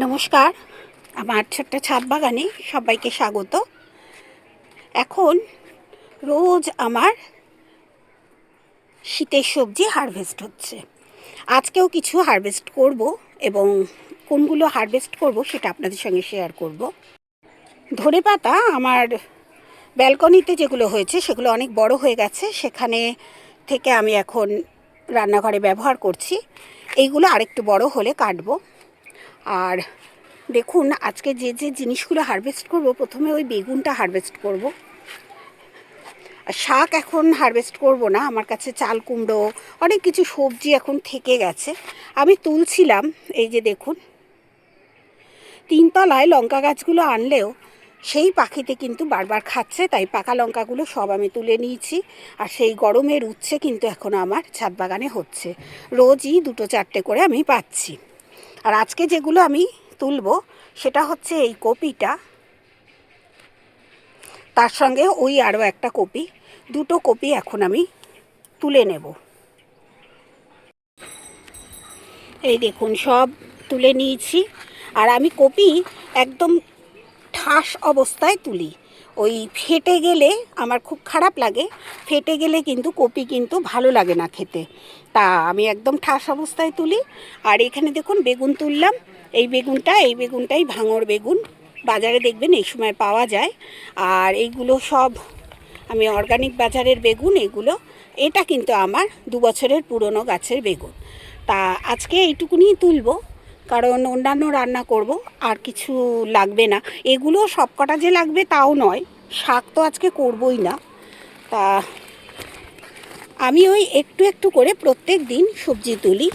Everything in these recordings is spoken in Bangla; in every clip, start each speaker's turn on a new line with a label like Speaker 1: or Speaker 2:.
Speaker 1: নমস্কার, আমার ছোট্ট ছাদ বাগানে সবাইকে স্বাগত। এখন রোজ আমার শীতের সবজি হারভেস্ট হচ্ছে। আজকেও কিছু হারভেস্ট করব এবং কোনগুলো হারভেস্ট করব সেটা আপনাদের সঙ্গে শেয়ার করব। ধনে পাতা আমার ব্যালকনিতে যেগুলো হয়েছে সেগুলো অনেক বড় হয়ে গেছে, সেখানে থেকে আমি এখন রান্নাঘরে ব্যবহার করছি। এইগুলো আরেকটু বড় হলে কাটবো। আর দেখুন, আজকে যে যে জিনিসগুলো হারভেস্ট করব, প্রথমে ওই বেগুনটা হারভেস্ট করব। আর শাক এখন হারভেস্ট করব না, আমার কাছে চাল কুমড়ো, অনেক কিছু সবজি এখন থেকে গেছে। আমি তুলছিলাম, এই যে দেখুন, তিনতলায় লঙ্কা গাছগুলো আনলেও সেই পাখিতে কিন্তু বারবার খাচ্ছে, তাই পাকা লঙ্কাগুলো সব আমি তুলে নিয়েছি। আর সেই গরমের উচ্ছে কিন্তু এখন আমার ছাদ বাগানে হচ্ছে। রোজই দুটো চারটে করে আমি পাচ্ছি। আর আজকে যেগুলো আমি তুলব, সেটা হচ্ছে এই কপিটা। তার সঙ্গে ওই আরও একটা কপি। দুটো কপি এখন আমি তুলে নেব। এই দেখুন, সব তুলে নিয়েছি। আর আমি কপি একদম ঠাস অবস্থায় তুলি। ওই ফেটে গেলে আমার খুব খারাপ লাগে। ফেটে গেলে কিন্তু কপি কিন্তু ভালো লাগে না খেতে। তা আমি একদম ঠাস অবস্থায় তুলি। আর এখানে দেখুন বেগুন তুললাম। এই বেগুনটা, এই বেগুনটাই ভাঙর বেগুন। বাজারে দেখবেন এই সময় পাওয়া যায়। আর এইগুলো সব আমি অর্গানিক বাজারের বেগুন, এগুলো, এটা কিন্তু আমার দু বছরের পুরনো গাছের বেগুন। তা আজকে এইটুকুনি তুলবো। কারণ অন্যান্য রান্না করব, আর কিছু লাগবে না। এগুলো সবকটা যে লাগবে তাও নয়, শাক তো আজকে করবই না। তা আমি ওই একটু একটু করে প্রত্যেক দিন সবজি তুলি,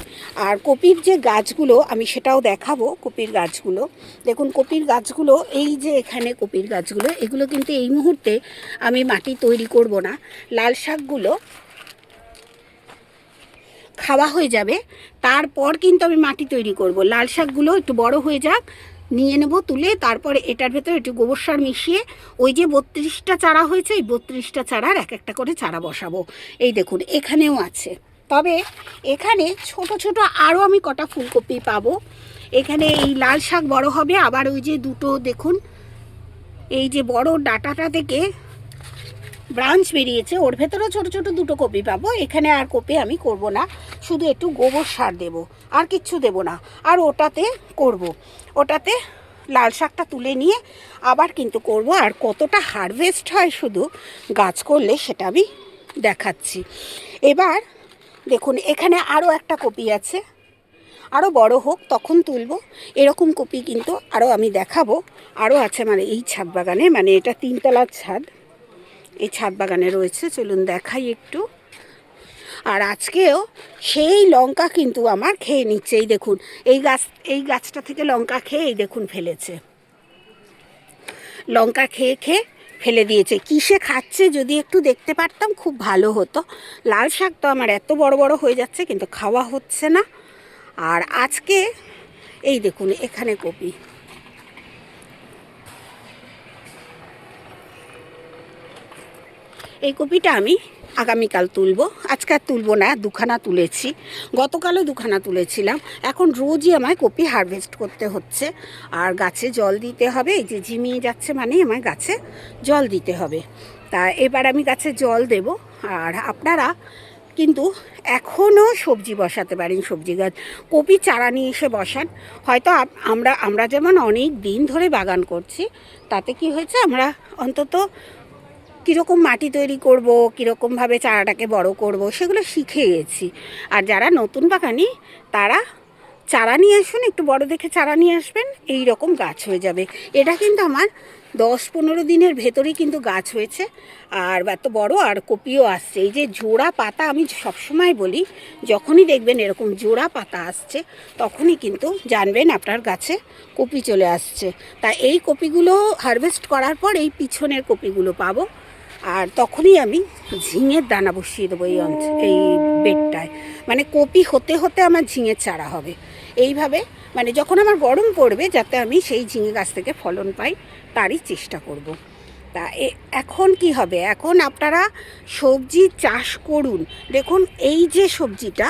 Speaker 1: আর কপির যে গাছগুলো আমি সেটাও দেখাবো, কপির গাছগুলো। দেখুন, কপির গাছগুলো, এই যে এখানে কপির গাছগুলো, এগুলো কিন্তু এই মুহূর্তে আমি মাটি তৈরি করব না। লাল শাকগুলো খাওয়া হয়ে যাবে, তারপর কিন্তু আমি মাটি তৈরি করব। লাল শাকগুলো একটু বড় হয়ে যাক, নিয়ে নেব তুলে, তারপরে এটার ভেতরে একটু গোবর সার মিশিয়ে, ওই যে বত্রিশটা চারা হয়েছে, এই বত্রিশটা চারার এক একটা করে চারা বসাবো। এই দেখুন, এখানেও আছে। তবে এখানে ছোট ছোট আরও আমি কটা ফুলকপি পাবো। এখানে এই লাল শাক বড় হবে, আবার ওই যে দুটো দেখুন, এই যে বড় ডাটাটা থেকে ব্রাঞ্চ বেরিয়েছে। ওর ভেতরেও ছোট ছোট দুটো কপি পাবো। এখানে আর কপি আমি করব না। শুধু একটু গোবর সার দেব। আর কিচ্ছু দেব না। আর ওটাতে করব। ওটাতে লাল শাকটা তুলে নিয়ে আবার কিন্তু করব। আর কতটা হারভেস্ট হয় শুধু গাছ করলে সেটা আমি দেখাচ্ছি। এবার দেখুন, এখানে আরও একটা কপি আছে। আরও বড় হোক, তখন তুলব। এরকম কপি কিন্তু আরও আমি দেখাবো। আরও আছে মানে এই ছাদ বাগানে মানে এটা তিনতলার ছাদ। এই ছাদ বাগানে রয়েছে, চলুন দেখাই একটু। আর আজকেও সেই লঙ্কা কিন্তু আমার খেয়ে নিচ্ছে, এই দেখুন, এই গাছ, এই গাছটা থেকে লঙ্কা খেয়ে এই দেখুন ফেলেছে। লঙ্কা খেয়ে খেয়ে ফেলে দিয়েছে। কিসে খাচ্ছে যদি একটু দেখতে পারতাম খুব ভালো হতো। লাল শাক তো আমার এত বড় বড় হয়ে যাচ্ছে, কিন্তু খাওয়া হচ্ছে না। আর আজকে, এই দেখুন, এখানে কপি। এই কপিটা আমি আগামীকাল তুলব। আজকে আর তুলব না, দুখানা তুলেছি। গতকালও দুখানা তুলেছিলাম। এখন রোজই আমায় কপি হারভেস্ট করতে হচ্ছে। আর গাছে জল দিতে হবে, এই যে ঝিমিয়ে যাচ্ছে মানে আমায় গাছে জল দিতে হবে। তা এবার আমি গাছে জল দেব। আর আপনারা কিন্তু এখনও সবজি বসাতে পারেন, সবজি গাছ। কপি চারা নিয়ে এসে বসান। হয়তো আমরা আমরা যেমন অনেক দিন ধরে বাগান করছি, তাতে কি হয়েছে, আমরা অন্তত কীরকম মাটি তৈরি করব কীরকমভাবে চারাটাকে বড় করব, সেগুলো শিখে গেছি। আর যারা নতুন বাগানি, তারা চারা নিয়ে আসুন, একটু বড় দেখে চারা নিয়ে আসবেন, এই রকম গাছ হয়ে যাবে। এটা কিন্তু আমার দশ পনেরো দিনের ভেতরেই কিন্তু গাছ হয়েছে, আর এত বড় আর কপিও আসছে। এই যে জোড়া পাতা আমি সবসময় বলি, যখনই দেখবেন এরকম জোড়া পাতা আসছে, তখনই কিন্তু জানবেন আপনার গাছে কপি চলে আসছে। তা এই কপিগুলো হারভেস্ট করার পর এই পিছনের কপিগুলো পাবো। আর তখনই আমি ঝিঙের দানা বসিয়ে দেবো এই অঞ্চল এই বেডটায়। মানে কপি হতে হতে আমার ঝিঙের চারা হবে। এইভাবে মানে যখন আমার গরম পড়বে যাতে আমি সেই ঝিঙে গাছ থেকে ফলন পাই, তারই চেষ্টা করব। তা এখন কি হবে? এখন আপনারা সবজি চাষ করুন। দেখুন, এই যে সবজিটা,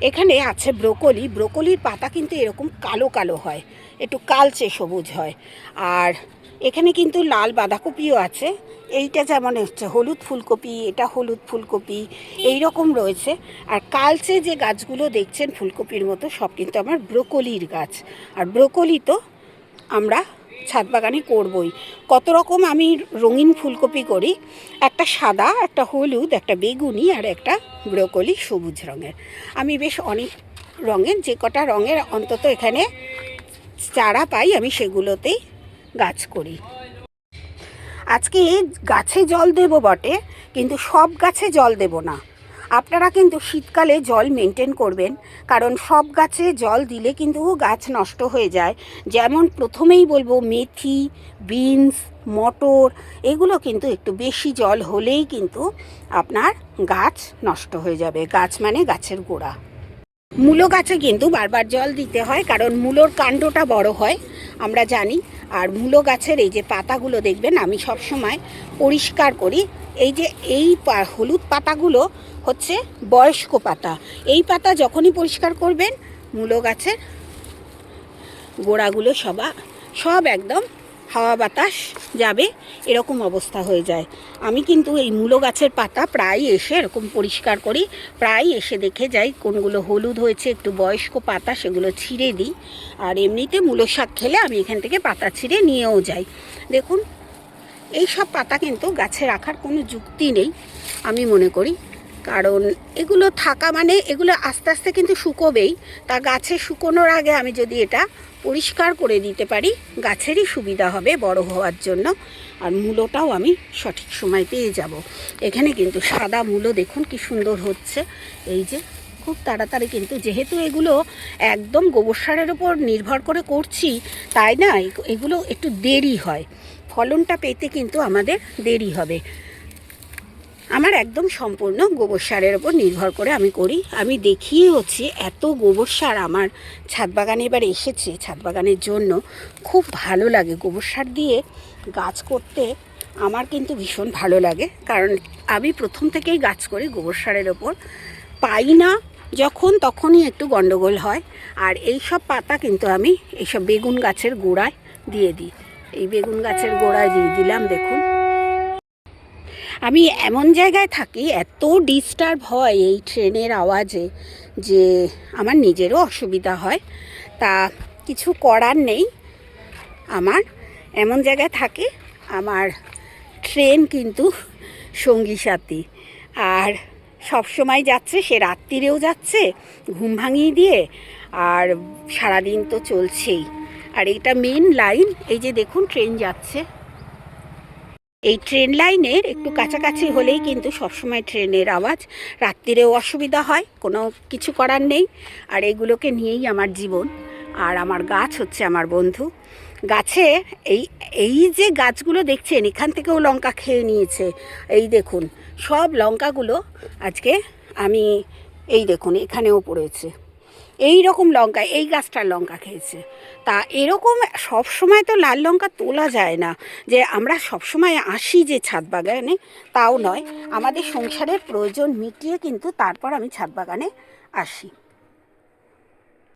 Speaker 1: এখানে আছে ব্রোকলি। ব্রোকলির পাতা কিন্তু এরকম কালো কালো হয়। একটু কালচে সবুজ হয়। আর এখানে কিন্তু লাল বাঁধাকপিও আছে। এইটা যেমন হচ্ছে হলুদ ফুলকপি, এটা হলুদ ফুলকপি এই রকম রয়েছে। আর কালচে যে গাছগুলো দেখছেন ফুলকপির মতো, সব কিন্তু আমার ব্রোকলির গাছ। আর ব্রোকলি তো আমরা ছাদ বাগানে করবই। কত রকম আমি রঙিন ফুলকপি করি। একটা সাদা, একটা হলুদ, একটা বেগুনি আর একটা ব্রোকলি সবুজ রঙের। আমি বেশ অনেক রঙের, যে কটা রঙের অন্তত এখানে চারা পাই, আমি সেগুলোতেই গাছ করি। আজকে গাছে জল দেব বটে, কিন্তু সব গাছে জল দেব না। আপনারা কিন্তু শীতকালে জল মেনটেন করবেন, কারণ সব গাছে জল দিলে কিন্তু গাছ নষ্ট হয়ে যায়। যেমন প্রথমেই বলব, মেথি, বিনস, মটর, এগুলো কিন্তু একটু বেশি জল হলেই কিন্তু আপনার গাছ নষ্ট হয়ে যাবে। গাছ মানে গাছের গোড়া। মূলো গাছে কিন্তু বারবার জল দিতে হয়, কারণ মূলোর কাণ্ডটা বড় হয়, আমরা জানি। আর মূলো গাছের এই যে পাতাগুলো দেখবেন, আমি সব সময় পরিষ্কার করি। এই যে এই হলুদ পাতাগুলো হচ্ছে বয়স্ক পাতা। এই পাতা যখনই পরিষ্কার করবেন, মূলো গাছের গোড়াগুলো সবা, সব একদম হাওয়া বাতাস যাবে, এরকম অবস্থা হয়ে যায়। আমি কিন্তু এই মূলো গাছের পাতা প্রায় এসে এরকম পরিষ্কার করি প্রায় এসে দেখে যাই কোনগুলো হলুদ হয়েছে, একটু বয়স্ক পাতা, সেগুলো ছিঁড়ে দিই। আর এমনিতে মূলো শাক খেলে আমি এখান থেকে পাতা ছিঁড়ে নিয়েও যাই। দেখুন, এই সব পাতা কিন্তু গাছে রাখার কোনো যুক্তি নেই, আমি মনে করি। কারণ এগুলো থাকা মানে এগুলো আস্তে আস্তে কিন্তু শুকোবেই। তা গাছে শুকোনোর আগে আমি যদি এটা পরিষ্কার করে দিতে পারি, গাছেরই সুবিধা হবে বড় হওয়ার জন্য। আর মূলোটাও আমি সঠিক সময় পেয়ে যাব। এখানে কিন্তু সাদা মূলো দেখুন কি সুন্দর হচ্ছে। এই যে, খুব তাড়াতাড়ি কিন্তু যেহেতু এগুলো একদম গোবর সারের উপর নির্ভর করে করছি, তাই না? এগুলো একটু দেরি হয়। ফলনটা পেতে কিন্তু আমাদের দেরি হবে। আমার একদম সম্পূর্ণ গোবর সারের ওপর নির্ভর করে আমি করি। আমি দেখিয়ে হচ্ছে এত গোবর সার আমার ছাদ বাগানে এবার এসেছে, ছাদ বাগানের জন্য। খুব ভালো লাগে গোবর সার দিয়ে গাছ করতে। আমার কিন্তু ভীষণ ভালো লাগে, কারণ আমি প্রথম থেকেই গাছ করি গোবর সারের ওপর পাই না যখন, তখনই একটু গন্ডগোল হয়। আর এই সব পাতা কিন্তু আমি এইসব বেগুন গাছের গোড়ায় দিয়ে দিই। এই বেগুন গাছের গোড়ায় দিয়ে দিলাম, দেখুন। আমি এমন জায়গায় থাকি, এত ডিস্টার্ব হয় এই ট্রেনের আওয়াজে যে আমার নিজেরও অসুবিধা হয়। তা কিছু করার নেই। আমার এমন জায়গায় থাকে, আমার ট্রেন কিন্তু সঙ্গী সাথী। আর সব সময় যাচ্ছে, সে রাত্রিরেও যাচ্ছে, ঘুম ভাঙিয়ে দিয়ে, আর সারাদিন তো চলছেই। আর এটা মেন লাইন এই যে দেখুন, ট্রেন যাচ্ছে। এই ট্রেন লাইনের একটু কাছাকাছি হলেই কিন্তু সবসময় ট্রেনের আওয়াজ। রাত্রিরেও অসুবিধা হয়, কোনো কিছু করার নেই। আর এগুলোকে নিয়েই আমার জীবন। আর আমার গাছ হচ্ছে আমার বন্ধু। গাছে এই এই যে গাছগুলো দেখছেন, এখান থেকেও লঙ্কা খেয়ে নিয়েছে। এই দেখুন, সব লঙ্কাগুলো আজকে আমি, এই দেখুন, এখানেও পড়েছে। এই রকম লঙ্কা, এই গাছটার লঙ্কা খেয়েছে। তা এরকম সব সময় তো লাল লঙ্কা তোলা যায় না। যে আমরা সব সময় আসি যে ছাদ বাগানে, তাও নয়। আমাদের সংসারের প্রয়োজন মিটিয়ে কিন্তু তারপর আমি ছাদ বাগানে আসি।